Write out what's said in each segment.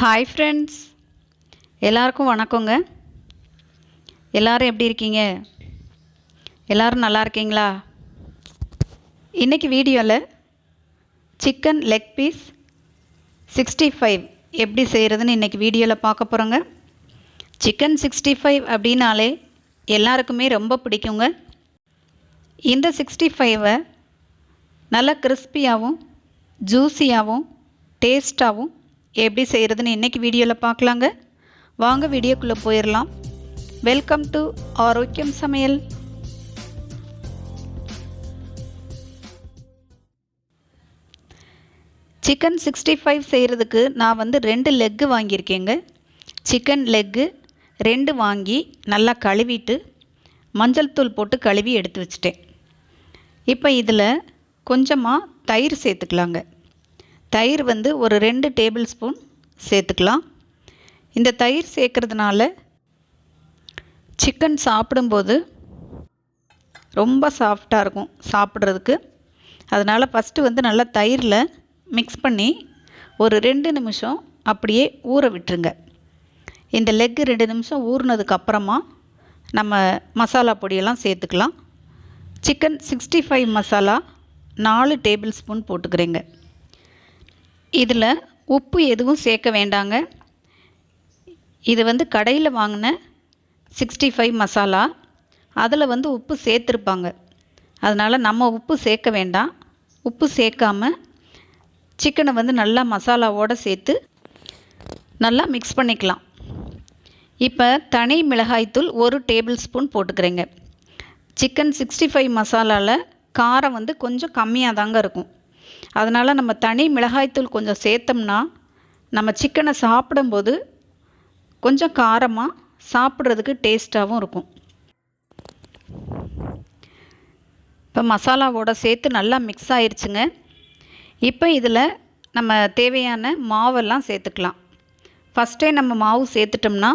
Hi friends எல்லாருக்கும் வணக்கங்க. எல்லாரும் எப்படி இருக்கீங்க? எல்லாரும் நல்லா இருக்கீங்களா? இன்றைக்கி வீடியோவில் chicken leg piece sixty five எப்படி செய்கிறதுன்னு இன்றைக்கி வீடியோவில் பார்க்க போகிறோங்க சிக்கன் சிக்ஸ்டி ஃபைவ் அப்படின்னாலே எல்லாருக்குமே ரொம்ப பிடிக்குங்க. இந்த சிக்ஸ்டி ஃபைவை நல்லா கிறிஸ்பியாகவும் ஜூஸியாகவும் டேஸ்ட்டாகவும் எப்படி செய்கிறதுன்னு இன்றைக்கி வீடியோவில் பார்க்கலாங்க. வாங்க வீடியோக்குள்ளே போயிடலாம் வெல்கம் டு ஆரோக்கியம் சமையல். சிக்கன் சிக்ஸ்டி ஃபைவ் செய்கிறதுக்கு நான் வந்து ரெண்டு லெக்கு வாங்கியிருக்கேங்க. சிக்கன் லெக்கு ரெண்டு வாங்கி நல்லா கழுவிட்டு மஞ்சள் தூள் போட்டு கழுவி எடுத்து வச்சிட்டேன். இப்போ இதில் கொஞ்சமாக தயிர் சேர்த்துக்கலாங்க. தயிர் வந்து ஒரு ரெண்டு டேபிள் ஸ்பூன் சேர்த்துக்கலாம். இந்த தயிர் சேர்க்குறதுனால சிக்கன் சாப்பிடும்போது ரொம்ப சாஃப்டாக இருக்கும் சாப்பிட்றதுக்கு. அதனால் ஃபஸ்ட்டு வந்து நல்லா தயிரில் மிக்ஸ் பண்ணி ஒரு ரெண்டு நிமிஷம் அப்படியே ஊற விட்டுருங்க. இந்த லெக்கு ரெண்டு நிமிஷம் ஊறினதுக்கப்புறமா நம்ம மசாலா பொடியெல்லாம் சேர்த்துக்கலாம். சிக்கன் சிக்ஸ்டி ஃபைவ் மசாலா நாலு டேபிள் ஸ்பூன் போட்டுக்கிறேங்க. இதில் உப்பு எதுவும் சேர்க்க வேண்டாங்க. இது வந்து கடையில் வாங்கின சிக்ஸ்டி ஃபைவ் மசாலா அதில் வந்து உப்பு சேர்த்துருப்பாங்க. அதனால் நம்ம உப்பு சேர்க்க வேண்டாம். உப்பு சேர்க்காம சிக்கனை வந்து நல்லா மசாலாவோடு சேர்த்து நல்லா மிக்ஸ் பண்ணிக்கலாம். இப்போ தனி மிளகாய்த்தூள் ஒரு டேபிள் ஸ்பூன் போட்டுக்கிறேங்க. சிக்கன் சிக்ஸ்டி ஃபைவ் மசாலாவில் காரம் வந்து கொஞ்சம் கம்மியாக தாங்க இருக்கும். அதனால் நம்ம தனி மிளகாய்த்தூள் கொஞ்சம் சேர்த்தோம்னா நம்ம சிக்கனை சாப்பிடும்போது கொஞ்சம் காரமாக சாப்பிட்றதுக்கு டேஸ்ட்டாகவும் இருக்கும். இப்போ மசாலாவோட சேர்த்து நல்லா மிக்ஸ் ஆயிடுச்சுங்க இப்போ இதில் நம்ம தேவையான மாவெல்லாம் சேர்த்துக்கலாம். ஃபஸ்ட்டே நம்ம மாவு சேர்த்துட்டோம்னா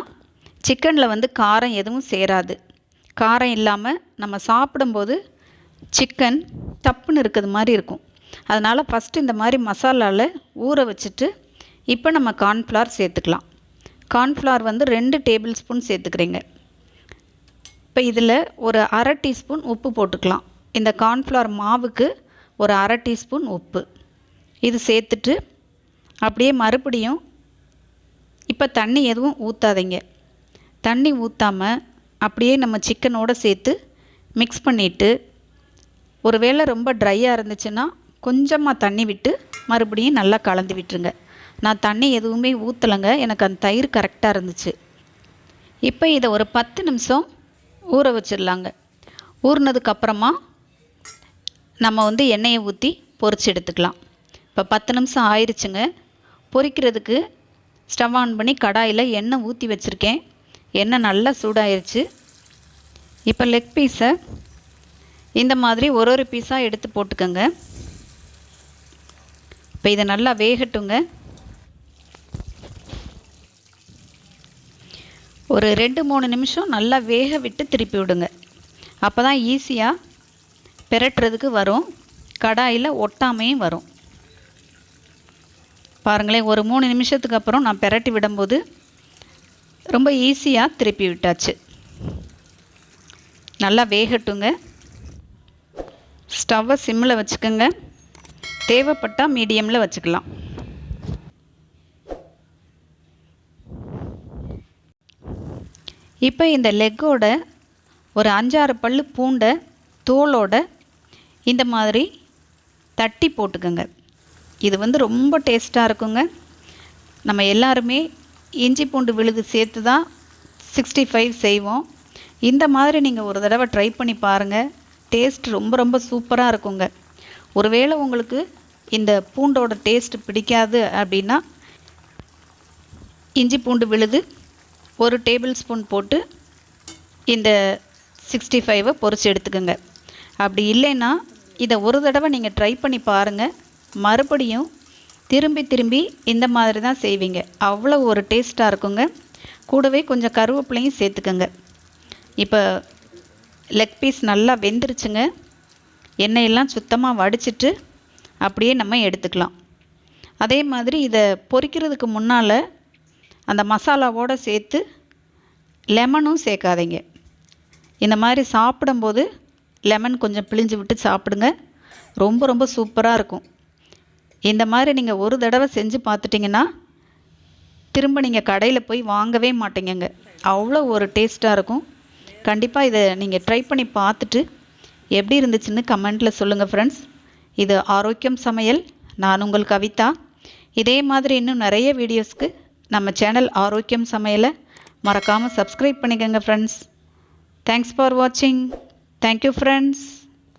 சிக்கனில் வந்து காரம் எதுவும் சேராது. காரம் இல்லாமல் நம்ம சாப்பிடும்போது சிக்கன் தப்புன்னு இருக்கிறது மாதிரி இருக்கும். அதனால் ஃபஸ்ட்டு இந்த மாதிரி மசாலாவில் ஊற வச்சுட்டு இப்போ நம்ம கார்ன்ஃப்ளவர் சேர்த்துக்கலாம். கார்ன்ஃப்ளவர் வந்து ரெண்டு டேபிள் ஸ்பூன் சேர்த்துக்கிறீங்க. இப்போ இதில் ஒரு அரை டீஸ்பூன் உப்பு போட்டுக்கலாம். இந்த கார்ன்ஃப்ளவர் மாவுக்கு ஒரு அரை டீஸ்பூன் உப்பு. இது சேர்த்துட்டு அப்படியே மறுபடியும் இப்போ தண்ணி எதுவும் ஊற்றாதீங்க தண்ணி ஊற்றாமல் அப்படியே நம்ம சிக்கனோடு சேர்த்து மிக்ஸ் பண்ணிவிட்டு ஒருவேளை ரொம்ப ட்ரையாக இருந்துச்சுன்னா கொஞ்சமாக தண்ணி விட்டு மறுபடியும் நல்லா கலந்து விட்டுருங்க. நான் தண்ணி எதுவுமே ஊற்றலைங்க எனக்கு அந்த தயிர் கரெக்டாக இருந்துச்சு. இப்போ இதை ஒரு பத்து நிமிஷம் ஊற வச்சிடலாங்க. ஊறினதுக்கப்புறமா நம்ம வந்து எண்ணெயை ஊற்றி பொறிச்சு எடுத்துக்கலாம். இப்போ பத்து நிமிஷம் ஆயிடுச்சுங்க பொறிக்கிறதுக்கு ஸ்டவ் ஆன் பண்ணி கடாயில் எண்ணெய் ஊற்றி வச்சுருக்கேன். எண்ணெய் நல்லா சூடாயிருச்சு. இப்போ லெக் பீஸை இந்த மாதிரி ஒரு ஒரு பீஸாக எடுத்து போட்டுக்கோங்க. இப்போ இதை நல்லா வேகட்டுங்க. ஒரு ரெண்டு மூணு நிமிஷம் நல்லா வேக விட்டு திருப்பி விடுங்க. அப்போ தான் ஈஸியாக பெரட்டுறதுக்கு வரும். கடாயில் ஒட்டாமையும் வரும். பாருங்களேன் ஒரு மூணு நிமிஷத்துக்கு அப்புறம் நான் பெரட்டி விடும்போது ரொம்ப ஈஸியாக திருப்பி விட்டாச்சு. நல்லா வேகட்டுங்க. ஸ்டவ்வை சிம்மில் வச்சுக்கோங்க. தேவைப்பட்டால் மீடியமில் வச்சுக்கலாம். இப்போ இந்த லெக்கோட ஒரு அஞ்சாறு பல் பூண்டை தோலோட இந்த மாதிரி தட்டி போட்டுக்கோங்க. இது வந்து ரொம்ப டேஸ்ட்டாக இருக்குங்க. நம்ம எல்லாருமே இஞ்சி பூண்டு விழுது சேர்த்து தான் சிக்ஸ்டி ஃபைவ் செய்வோம். இந்த மாதிரி நீங்கள் ஒரு தடவை ட்ரை பண்ணி பாருங்கள் டேஸ்ட் ரொம்ப ரொம்ப சூப்பராக இருக்குங்க. ஒருவேளை உங்களுக்கு இந்த பூண்டோட டேஸ்ட் பிடிக்காது அப்படின்னா இஞ்சி பூண்டு விழுது ஒரு டேபிள் ஸ்பூன் போட்டு இந்த சிக்ஸ்டி ஃபைவை பொறிச்சு எடுத்துக்கோங்க. அப்படி இல்லைன்னா இதை ஒரு தடவை நீங்கள் ட்ரை பண்ணி பாருங்கள் மறுபடியும் திரும்பி திரும்பி இந்த மாதிரி தான் செய்வீங்க. அவ்வளோ ஒரு டேஸ்ட்டாக இருக்குங்க. கூடவே கொஞ்சம் கருவேப்பிலையும் சேர்த்துக்கோங்க. இப்போ லெக் பீஸ் நல்லா வெந்துருச்சுங்க. எண்ணெயெல்லாம் சுத்தமாக வடிச்சிட்டு அப்படியே நம்ம எடுத்துக்கலாம். அதே மாதிரி இதை பொரிக்கிறதுக்கு முன்னால் அந்த மசாலாவோடு சேர்த்து லெமனும் சேர்க்காதீங்க. இந்த மாதிரி சாப்பிடும்போது லெமன் கொஞ்சம் பிழிஞ்சு விட்டு சாப்பிடுங்க. ரொம்ப ரொம்ப சூப்பராக இருக்கும். இந்த மாதிரி நீங்கள் ஒரு தடவை செஞ்சு பார்த்துட்டிங்கன்னா திரும்ப நீங்கள் கடையில் போய் வாங்கவே மாட்டீங்கங்க. அவ்வளோ ஒரு டேஸ்ட்டாக இருக்கும். கண்டிப்பாக இதை நீங்கள் ட்ரை பண்ணி பார்த்துட்டு எப்படி இருந்துச்சுன்னு கமெண்ட்டில் சொல்லுங்கள் ஃப்ரெண்ட்ஸ் இது ஆரோக்கியம் சமையல் நான் உங்கள் கவிதா. இதே மாதிரி இன்னும் நிறைய வீடியோஸ்க்கு நம்ம சேனல் ஆரோக்கியம் சமையலை மறக்காமல் சப்ஸ்கிரைப் பண்ணிக்கோங்க ஃப்ரெண்ட்ஸ் தேங்க்ஸ் ஃபார் வாட்சிங் தேங்க்யூ ஃப்ரெண்ட்ஸ்